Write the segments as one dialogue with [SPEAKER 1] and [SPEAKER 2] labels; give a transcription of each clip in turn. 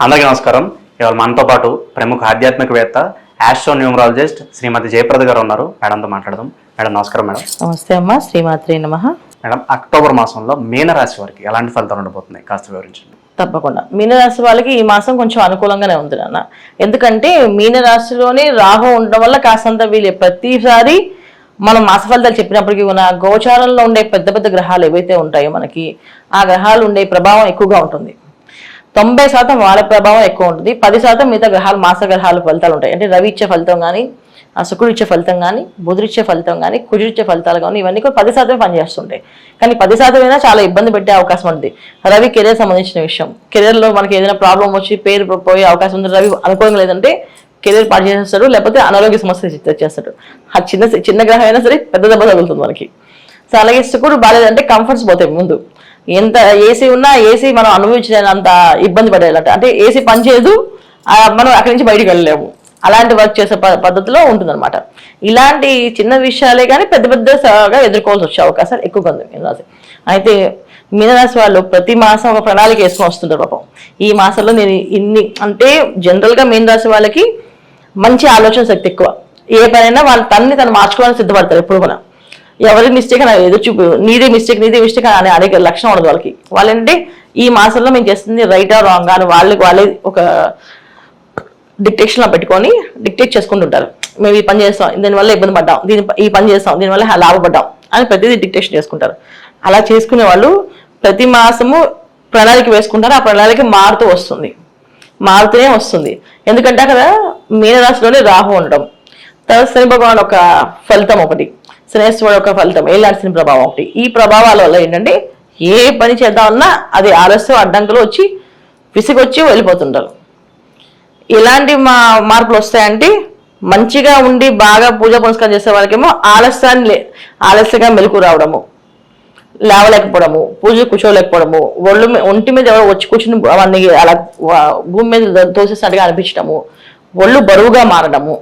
[SPEAKER 1] అందరికీ నమస్కారం. ఇవాళ మనతో పాటు ప్రముఖ ఆధ్యాత్మికవేత్త ఆస్ట్రో న్యూమరాలజిస్ట్ శ్రీమతి జయప్రద గారు ఉన్నారు. మేడంతో మాట్లాడదాం. మేడం నమస్కారం మేడం.
[SPEAKER 2] నమస్తే అమ్మా. శ్రీమాత్రి నమ.
[SPEAKER 1] మేడం అక్టోబర్ మాసంలో మీనరాశి వారికి ఎలాంటి ఫలితాలు ఉండబోతున్నాయి? కాస్త వివరించండి.
[SPEAKER 2] తప్పకుండా. మీనరాశి వాళ్ళకి ఈ మాసం కొంచెం అనుకూలంగానే ఉంది నాన్న. ఎందుకంటే మీనరాశిలోనే రాహు ఉండడం వల్ల కాస్తంత వీళ్ళు ప్రతిసారి మనం మాస ఫలితాలు చెప్పినప్పటికీ కూడా గోచారంలో ఉండే పెద్ద పెద్ద గ్రహాలు ఏవైతే ఉంటాయో మనకి ఆ గ్రహాలు ఉండే ప్రభావం ఎక్కువగా ఉంటుంది. తొంభై శాతం వాళ్ళ ప్రభావం ఎక్కువ ఉంటుంది. పది శాతం మిగతా గ్రహాలు మాస గ్రహాలు ఫలితాలు ఉంటాయి. అంటే రవి ఇచ్చే ఫలితం కానీ ఆ ఇచ్చే ఫలితం కానీ బుధుడిచ్చే ఫలితం కానీ కుజుడిచ్చే ఫలితాలు కానీ ఇవన్నీ కూడా పది శాతమే పనిచేస్తుంటాయి. కానీ పది శాతం అయినా చాలా ఇబ్బంది పెట్టే అవకాశం ఉంది. రవి కెరీర్ సంబంధించిన విషయం. కెరీర్లో మనకి ఏదైనా ప్రాబ్లం వచ్చి పేరు పోయే అవకాశం ఉంది. రవి అనుకోవడం లేదంటే కెరీర్ పాటు చేసేస్తాడు లేకపోతే అనారోగ్య సమస్య తెచ్చేస్తాడు ఆ చిన్న చిన్న గ్రహం అయినా సరే పెద్ద దెబ్బ తగులుతుంది మనకి. సో అలాగే శుకుడు బాగాలేదంటే కంఫర్ట్స్ పోతాయి ముందు. ఎంత ఏసీ ఉన్నా ఏసీ మనం అనుభవించినంత ఇబ్బంది పడేయాలంట అంటే ఏసీ పనిచేయదు మనం అక్కడి నుంచి బయటికి వెళ్ళలేము. అలాంటి వర్క్ చేసే ప- పద్ధతిలో ఉంటుందన్నమాట. ఇలాంటి చిన్న విషయాలే కానీ పెద్ద పెద్దగా ఎదుర్కోవాల్సి వచ్చే అవకాశాలు ఎక్కువగా ఉంది మీనరాశి. అయితే మీనరాశి వాళ్ళు ప్రతి మాసం ఒక ప్రణాళిక వేసుకొని వస్తుంటారు పాపం. ఈ మాసంలో నేను ఇన్ని అంటే జనరల్గా మీనరాశి వాళ్ళకి మంచి ఆలోచన శక్తి ఎక్కువ. ఏ పనైనా వాళ్ళ తన్ని తను మార్చుకోవాలని సిద్ధపడతారు ఎప్పుడు కూడా. ఎవరి మిస్టేక్ అని ఎదురు చూపు. నీదే మిస్టేక్ నీదే మిస్టేక్ అని అనేక లక్షణం ఉండదు వాళ్ళకి. వాళ్ళంటే ఈ మాసంలో మేము చేస్తుంది రైట్ రాంగ్ అని వాళ్ళకి వాళ్ళే ఒక డిక్టేషన్లో పెట్టుకొని డిక్టేట్ చేసుకుంటుంటారు మేము ఈ పని చేస్తాం దీనివల్ల ఇబ్బంది పడ్డాం దీని ఈ పని చేస్తాం దీనివల్ల లాభపడ్డాం అని ప్రతిదీ డిక్టేషన్ చేసుకుంటారు. అలా చేసుకునే వాళ్ళు ప్రతి మాసము ప్రణాళిక వేసుకుంటారు ఆ ప్రణాళిక మారుతూ వస్తుంది. మారుతూనే వస్తుంది. ఎందుకంటే అక్కడ మీనరాశిలోనే రాహు ఉండడం తర్వాత శని భగవాన్ ఒక ఫలితం ఒకటి. శనేశ్వరుడు ఒక ఫలితం ఏలాంటి ప్రభావం ఒకటి? ఈ ప్రభావాల వల్ల ఏంటంటే ఏ పని చేద్దామన్నా అది ఆలస్యం అడ్డంకులు వచ్చి విసిగొచ్చి వెళ్ళిపోతుంటారు. ఎలాంటి మా మార్పులు వస్తాయంటే మంచిగా ఉండి బాగా పూజ పునస్కారం చేసే వాళ్ళకేమో ఆలస్యాన్ని లే- ఆలస్యంగా మెలకు రావడము లేవలేకపోవడము పూజ కూర్చోలేకపోవడము ఒళ్ళు ఒంటి మీద ఎవరో వచ్చి కూర్చుని అవన్నీ అలా భూమి మీద తోసేసినట్టుగా అనిపించడము ఒళ్ళు బరువుగా మారడము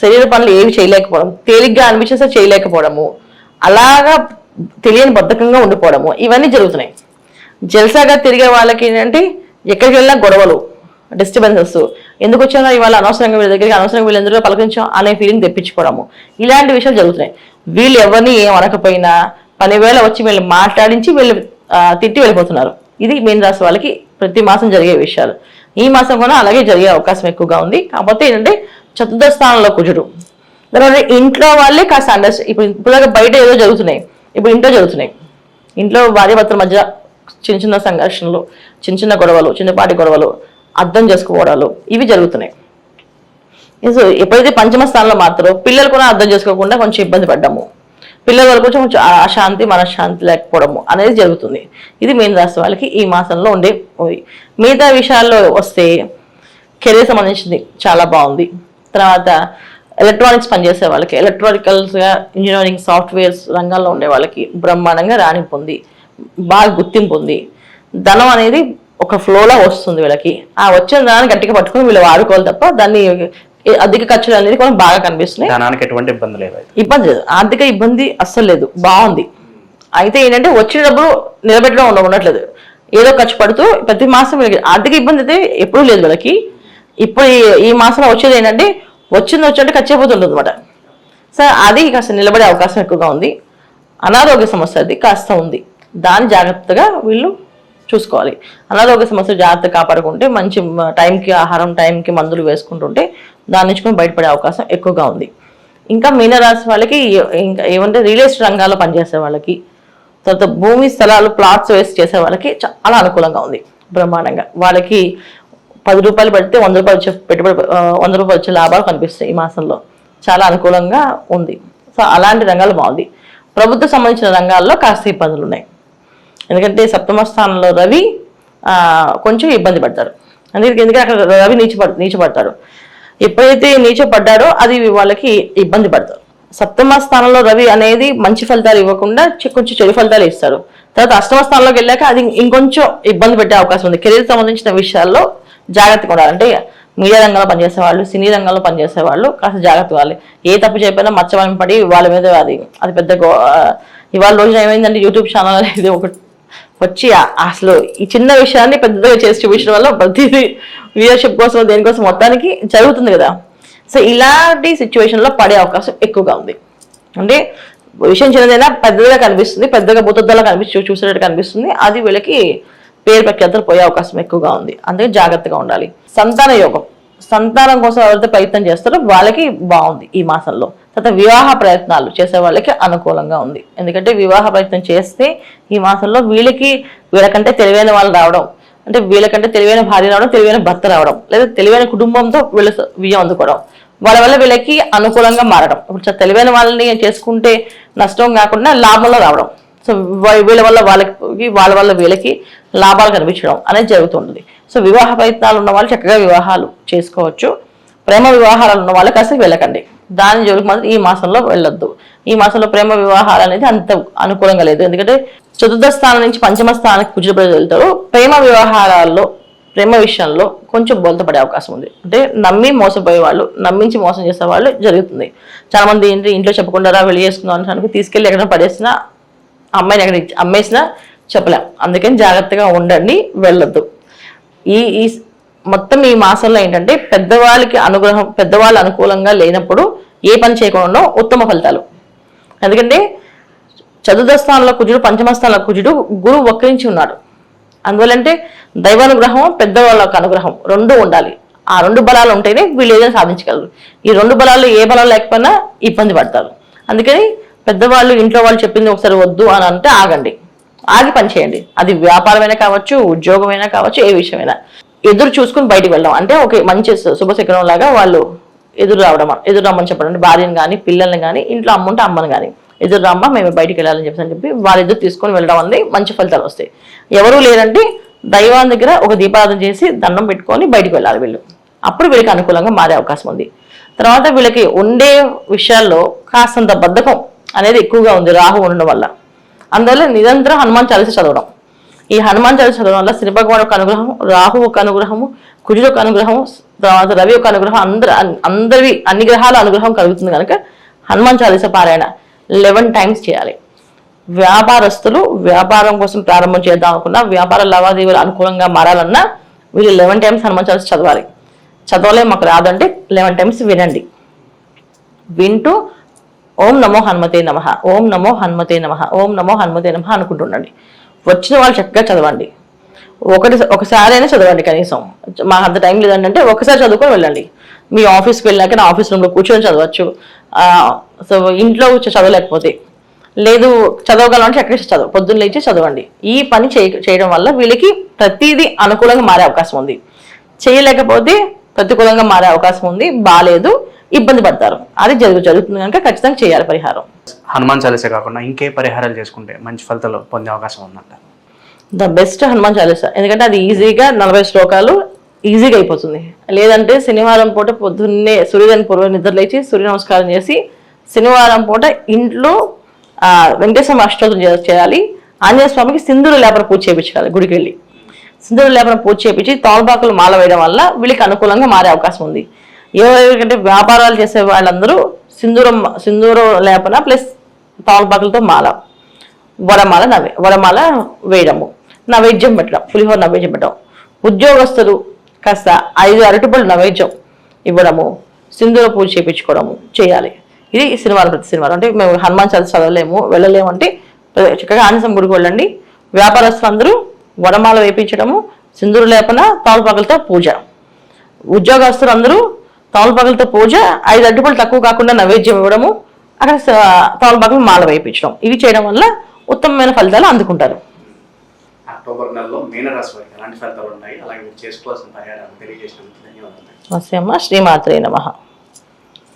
[SPEAKER 2] శరీర పనులు ఏవి చేయలేకపోవడం తేలిగ్గా అనిపించేస్తే చేయలేకపోవడము అలాగా తెలియని బద్ధకంగా ఉండిపోవడము ఇవన్నీ జరుగుతున్నాయి. జల్సాగా తిరిగే వాళ్ళకి ఏంటంటే ఎక్కడికి వెళ్ళినా గొడవలు డిస్టర్బెన్సెస్ ఎందుకు వచ్చానో ఇవాళ అనవసరంగా వీళ్ళ దగ్గరికి అనవసరంగా వీళ్ళందరూ పలకరించాం అనే ఫీలింగ్ తెప్పించుకోవడము. ఇలాంటి విషయాలు జరుగుతున్నాయి. వీళ్ళు ఎవరిని ఏం అనకపోయినా పనివేళ వచ్చి వీళ్ళు మాట్లాడించి వీళ్ళు తిట్టి వెళ్ళిపోతున్నారు. ఇది మీన రాశి వాళ్ళకి ప్రతి మాసం జరిగే విషయాలు. ఈ మాసం కూడా అలాగే జరిగే అవకాశం ఎక్కువగా ఉంది. కాకపోతే ఏంటంటే చతుర్థ స్థానంలో కుజుడు. తర్వాత ఇంట్లో వాళ్ళే కాస్త అండర్స్ ఇప్పుడు ఇప్పుడు బయట ఏదో జరుగుతున్నాయి. ఇప్పుడు ఇంట్లో జరుగుతున్నాయి. ఇంట్లో భార్యాభర్తల మధ్య చిన్న చిన్న సంఘర్షణలు చిన్న చిన్న గొడవలు చిన్నపాటి గొడవలు అర్థం చేసుకోవడాలు ఇవి జరుగుతున్నాయి. సో ఎప్పుడైతే పంచమ స్థానంలో మాత్రం పిల్లలు కూడా అర్థం చేసుకోకుండా కొంచెం ఇబ్బంది పడ్డాము. పిల్లల వరకు కొంచెం కొంచెం అశాంతి మనశ్శాంతి లేకపోవడము అనేది జరుగుతుంది. ఇది మీన రాశి వాళ్ళకి ఈ మాసంలో ఉండే మిగతా విషయాల్లో వస్తే కెరీర్ సంబంధించింది చాలా బాగుంది. తర్వాత ఎలక్ట్రానిక్స్ పనిచేసే వాళ్ళకి ఎలక్ట్రానికల్స్గా ఇంజనీరింగ్ సాఫ్ట్వేర్స్ రంగాల్లో ఉండే వాళ్ళకి బ్రహ్మాండంగా రాణింపు ఉంది బాగా గుర్తింపు ఉంది. ధనం అనేది ఒక ఫ్లోలో వస్తుంది వీళ్ళకి. ఆ వచ్చిన దాన్ని గట్టిగా పట్టుకొని వీళ్ళు వాడుకోవాలి తప్ప దాన్ని అధిక ఖర్చులు అనేది కూడా బాగా కనిపిస్తున్నాయి.
[SPEAKER 1] ధనానికి ఎటువంటి ఇబ్బంది లేదు
[SPEAKER 2] ఇబ్బంది లేదు. ఆర్థిక ఇబ్బంది అస్సలు లేదు. బాగుంది. అయితే ఏంటంటే వచ్చిన డబ్బులు నిలబెట్టడం ఉండ- ఉండట్లేదు. ఏదో ఖర్చు పడుతూ ప్రతి మాసం వీళ్ళకి ఆర్థిక ఇబ్బంది అయితే ఎప్పుడూ లేదు వీళ్ళకి. ఇప్పుడు ఈ- ఈ మాసంలో వచ్చేది ఏంటంటే వచ్చింది వచ్చినట్టు ఖర్చు అనమాట సో అది కాస్త నిలబడే అవకాశం ఎక్కువగా ఉంది. అనారోగ్య సమస్య అది కాస్త ఉంది. దాన్ని జాగ్రత్తగా వీళ్ళు చూసుకోవాలి. అనారోగ్య సమస్య జాగ్రత్త కాపాడుకుంటే మంచి టైంకి ఆహారం టైంకి మందులు వేసుకుంటుంటే దాని నుంచి కూడా బయటపడే అవకాశం ఎక్కువగా ఉంది. ఇంకా మీనరాశి వాళ్ళకి ఇంకా ఏమంటే రియల్ ఎస్టేట్ రంగాల్లో పనిచేసే వాళ్ళకి తర్వాత భూమి స్థలాలు ప్లాట్స్ వేసి చేసే వాళ్ళకి చాలా అనుకూలంగా ఉంది బ్రహ్మాండంగా. వాళ్ళకి పది రూపాయలు పెడితే వంద రూపాయలు వచ్చే పెట్టుబడి వంద రూపాయలు వచ్చే లాభాలు కనిపిస్తాయి ఈ మాసంలో. చాలా అనుకూలంగా ఉంది. సో అలాంటి రంగాలు బాగుంది ప్రభుత్వ సంబంధించిన రంగాల్లో కాస్త ఇబ్బందులు ఉన్నాయి. ఎందుకంటే సప్తమ స్థానంలో రవి కొంచెం ఇబ్బంది పడతారు. అందుకే ఎందుకంటే అక్కడ రవి నీచపడ నీచపడతాడు ఎప్పుడైతే నీచపడ్డాడో అది వాళ్ళకి ఇబ్బంది పడతారు. సప్తమ స్థానంలో రవి అనేది మంచి ఫలితాలు ఇవ్వకుండా కొంచెం చెడు ఫలితాలు ఇస్తారు. తర్వాత అష్టమ స్థానంలోకి వెళ్ళాక అది ఇంకొంచెం ఇబ్బంది పెట్టే అవకాశం ఉంది. కెరీర్ సంబంధించిన విషయాల్లో జాగ్రత్తగా ఉండాలి. అంటే మీడియా రంగంలో పనిచేసే వాళ్ళు సినీ రంగంలో పనిచేసే వాళ్ళు కాస్త జాగ్రత్త కావాలి ఏ తప్పు చెప్పినా మచ్చమని పడి వాళ్ళ మీద అది అది పెద్ద ఇవాళ రోజున ఏమైందంటే యూట్యూబ్ ఛానల్ అనేది ఒకటి వచ్చి అసలు ఈ చిన్న విషయాన్ని పెద్దగా చేసి చూపించడం వల్ల ప్రతిదీ వ్యూయర్షిప్ కోసం దేనికోసం మొత్తానికి జరుగుతుంది కదా. సో ఇలాంటి సిచ్యువేషన్లో పడే అవకాశం ఎక్కువగా ఉంది. అంటే విషయం చిన్నదైనా పెద్దగా కనిపిస్తుంది పెద్దగా బుద్ధద్దలా కనిపిస్తూ చూసేటట్టు కనిపిస్తుంది. అది వీళ్ళకి పేరు ప్రఖ్యాతలు పోయే అవకాశం ఎక్కువగా ఉంది. అందుకే జాగ్రత్తగా ఉండాలి. సంతాన యోగం. సంతానం కోసం ఎవరైతే ప్రయత్నం చేస్తారో వాళ్ళకి బాగుంది ఈ మాసంలో. తర్వాత వివాహ ప్రయత్నాలు చేసే వాళ్ళకి అనుకూలంగా ఉంది. ఎందుకంటే వివాహ ప్రయత్నం చేస్తే ఈ మాసంలో వీళ్ళకి వీళ్ళకంటే తెలివైన వాళ్ళు రావడం అంటే వీళ్ళకంటే తెలివైన భార్య రావడం తెలివైన భర్త రావడం లేదా తెలివైన కుటుంబంతో వీళ్ళ స- విజయం అందుకోవడం వాళ్ళ వల్ల వీళ్ళకి అనుకూలంగా మారడం. ఇప్పుడు తెలివైన వాళ్ళని చేసుకుంటే నష్టం కాకుండా లాభంలో రావడం. సో వీళ్ళ వల్ల వాళ్ళకి వాళ్ళ వల్ల వీళ్ళకి లాభాలు కనిపించడం అనేది జరుగుతుంది సో వివాహ ప్రయత్నాలు ఉన్న వాళ్ళు చక్కగా వివాహాలు చేసుకోవచ్చు. ప్రేమ వివాహాలు ఉన్న వాళ్ళు కాస్త వెళ్ళకండి. దాని జోలికి మాత్రం ఈ మాసంలో వెళ్ళొద్దు. ఈ మాసంలో ప్రేమ వివాహాలు అనేది అంత అనుకూలంగా లేదు. ఎందుకంటే చతుర్థ స్థానం నుంచి పంచమ స్థానానికి కుజుడు వెళ్తారు ప్రేమ వ్యవహారాల్లో ప్రేమ విషయంలో కొంచెం బోల్తపడే అవకాశం ఉంది. అంటే నమ్మి మోసపోయే వాళ్ళు నమ్మించి మోసం చేసే వాళ్ళు జరుగుతుంది. చాలా మంది ఏంటి ఇంట్లో చెప్పకుండా వెళ్ళి చేసుకుందాం అనుకుని తీసుకెళ్ళి ఎక్కడ పడేసినా అమ్మాయిని అక్కడ అమ్మేసినా చెప్పలేం. అందుకని జాగ్రత్తగా ఉండండి వెళ్ళొద్దు. ఈ ఈ మొత్తం ఈ మాసంలో ఏంటంటే పెద్దవాళ్ళకి అనుగ్రహం పెద్దవాళ్ళు అనుకూలంగా లేనప్పుడు ఏ పని చేయకుండా ఉత్తమ ఫలితాలు. ఎందుకంటే చతుర్థ స్థానంలో కుజుడు పంచమ స్థానంలో కుజుడు గురువు వక్రించి ఉన్నాడు అందువల్లంటే దైవానుగ్రహం పెద్దవాళ్ళకి అనుగ్రహం రెండు ఉండాలి. ఆ రెండు బలాలు ఉంటేనే వీళ్ళు ఏదైనా సాధించగలరు. ఈ రెండు బలాలు ఏ బలం లేకపోయినా ఇబ్బంది పడతారు. అందుకని పెద్దవాళ్ళు ఇంట్లో వాళ్ళు చెప్పింది ఒకసారి వద్దు అని అంటే ఆగండి. ఆగి పని చేయండి అది వ్యాపారమైనా కావచ్చు ఉద్యోగమైనా కావచ్చు ఏ విషయమైనా. ఎదురు చూసుకుని బయటికి వెళ్ళడం అంటే ఒక మంచి శుభశకరం లాగా వాళ్ళు ఎదురు రావడం ఎదురు రమ్మని చెప్పడం. అంటే భార్యను కానీ పిల్లల్ని కానీ ఇంట్లో అమ్ముంటే అమ్మని కానీ ఎదురు రమ్మ మేము బయటికి వెళ్ళాలని చెప్పి అని చెప్పి వాళ్ళు ఎదురు తీసుకొని వెళ్ళడం అనేది మంచి ఫలితాలు వస్తాయి. ఎవరూ లేదంటే దైవాన్ని దగ్గర ఒక దీపారాధన చేసి దండం పెట్టుకొని బయటికి వెళ్ళాలి వీళ్ళు. అప్పుడు వీళ్ళకి అనుకూలంగా మారే అవకాశం ఉంది. తర్వాత వీళ్ళకి ఉండే విషయాల్లో కాస్తంత బద్ధకం అనేది ఎక్కువగా ఉంది రాహు ఉండడం వల్ల. అందువల్ల నిరంతరం హనుమాన్ చాలీస చదవడం. ఈ హనుమాన్ చాలీస చదవడం వల్ల శ్రీ భగవాన్ ఒక అనుగ్రహం రాహు ఒక అనుగ్రహము కుజుడు ఒక అనుగ్రహం తర్వాత రవి ఒక అనుగ్రహం అందరి అందరివి అన్ని గ్రహాల అనుగ్రహం కలుగుతుంది కనుక హనుమాన్ చాలీస పారాయణ లెవెన్ టైమ్స్ చేయాలి. వ్యాపారస్తులు వ్యాపారం కోసం ప్రారంభం చేద్దాం అనుకున్నా వ్యాపార లావాదేవీలు అనుకూలంగా మారాలన్నా వీళ్ళు లెవెన్ టైమ్స్ హనుమాన్ చాలీస చదవాలి. చదవలే మాకు రాదంటే లెవెన్ టైమ్స్ వినండి. వింటూ ఓం నమో హనుమతే నమ. ఓం నమో హనుమతే నమ. ఓం నమో హనుమతే నమ అనుకుంటుండండి. వచ్చిన వాళ్ళు చక్కగా చదవండి. ఒకటి ఒకసారైనా చదవండి కనీసం. మాకు అంత టైం లేదంటే ఒకసారి చదువుకొని వెళ్ళండి. మీ ఆఫీస్కి వెళ్ళాక నా ఆఫీస్ రూమ్లో కూర్చొని చదవచ్చు. సో ఇంట్లో చదవలేకపోతే. లేదు చదవగలంటే ఎక్కడ చదువు పొద్దున్న లేచి చదవండి. ఈ పని చేయ చేయడం వల్ల వీళ్ళకి ప్రతిదీ అనుకూలంగా మారే అవకాశం ఉంది. చేయలేకపోతే ప్రతికూలంగా మారే అవకాశం ఉంది. బాగాలేదు ఇబ్బంది పడతారు. అది జరుగు జరుగుతుంది కనుక ఖచ్చితంగా చేయాలి పరిహారం.
[SPEAKER 1] హనుమాన్ చాలీసే కాకుండా ఇంకే పరిహారాలు చేసుకుంటే మంచి ఫలితాలు పొందే అవకాశం ఉందంట.
[SPEAKER 2] The best Hanuman Chalisa. ఎందుకంటే అది ఈజీగా నలభై శ్లోకాలు ఈజీగా అయిపోతుంది. లేదంటే శనివారం పూట పొద్దున్నే సూర్యోదయం పూర్వ నిద్ర లేచి సూర్య నమస్కారం చేసి శనివారం పూట ఇంట్లో వెంకటేశ్వర అష్టోత్తరం చేయాలి. ఆంజనేయ స్వామికి సింధూర లేపన పూజ చేయించాలి గుడికి వెళ్ళి సింధూర లేపన పూజ చేయించి తోలపాకులు మాల వేయడం వల్ల వీళ్ళకి అనుకూలంగా మారే అవకాశం ఉంది. ఎవరికంటే వ్యాపారాలు చేసే వాళ్ళందరూ సింధూరం సింధూర లేపన ప్లస్ తోలపాకులతో మాల. వరమాల నవే వరమాల వేయడము. నైవేద్యం పెట్టడం పులిహోర నైవేద్యం పెట్టడం. ఉద్యోగస్తులు కాస్త ఐదు అరటిపళ్ళు నైవేద్యం ఇవ్వడము సింధూర పూజ చేయించుకోవడము చేయాలి. ఇది శనివారం ప్రతి శనివారం. అంటే మేము హనుమాన్ చాలీస చదవలేము వెళ్ళలేము అంటే చక్కగా ఆంజనేయం గుడికి వెళ్ళండి. వ్యాపారస్తులందరూ వడమాల వేయించడము సింధూర లేపన తాళపాకలతో పూజ. ఉద్యోగస్తులు అందరూ తమలపాకులతో పూజ ఐదు అడ్డుపళ్ళు తక్కువ కాకుండా నైవేద్యం ఇవ్వడము అక్కడ తమలపాకులు మాల వేయించడం. ఇవి చేయడం వల్ల ఉత్తమమైన ఫలితాలు అందుకుంటారు.
[SPEAKER 1] అక్టోబర్ నెలలో మీనరాశి వారికి ఎలాంటి ఫలితాలు ఉంటాయి? అలాగే మీరు చేసుకోవాల్సిన పరిహారాలు తెలియజేసినందుకు ధన్యవాదాలు.
[SPEAKER 2] నమస్తే అమ్మ. శ్రీమాత్రే నమః.